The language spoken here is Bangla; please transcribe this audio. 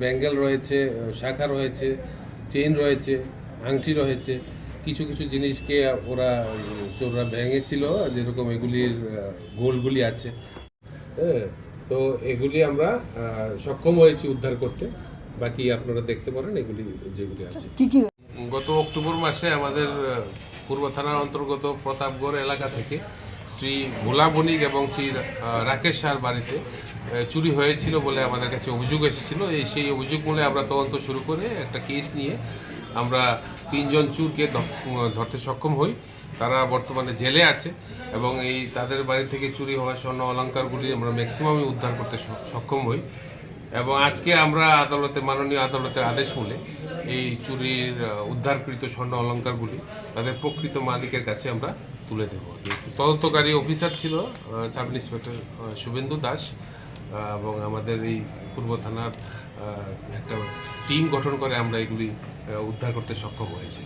ব্যাঙ্গেল রয়েছে শাখা রয়েছে চেইন রয়েছে আংটি রয়েছে কিছু কিছু জিনিসকে ওরা চোররা ভেঙেছিল যেরকম এগুলির গোলগুলি আছে। হ্যাঁ তো এগুলি আমরা সক্ষম হয়েছি উদ্ধার করতে। বাকি আপনারা দেখতে পারেন এগুলি যেগুলি আছে। কি কি? গত অক্টোবর মাসে আমাদের পূর্ব থানার অন্তর্গত প্রতাপগড় এলাকা থেকে শ্রী ভোলা বণিক এবং শ্রী রাকেশ শাহর বাড়িতে চুরি হয়েছিল বলে আমাদের কাছে অভিযোগ এসেছিল। এই সেই অভিযোগ বলে আমরা তদন্ত শুরু করে একটা কেস নিয়ে আমরা তিনজন চুরকে ধরতে সক্ষম হই। তারা বর্তমানে জেলে আছে এবং এই তাদের বাড়ি থেকে চুরি হওয়া স্বর্ণ অলঙ্কারগুলি আমরা ম্যাক্সিমামই উদ্ধার করতে সক্ষম হই। এবং আজকে আমরা আদালতে, মাননীয় আদালতের আদেশ মূলে এই চুরির উদ্ধারকৃত স্বর্ণ অলঙ্কারগুলি তাদের প্রকৃত মালিকের কাছে আমরা তুলে দেব। তদন্তকারী অফিসার ছিল সাব ইন্সপেক্টর শুভেন্দু দাস এবং আমাদের এই পূর্ব থানার একটা টিম গঠন করে আমরা এগুলি উদ্ধার করতে সক্ষম হয়েছি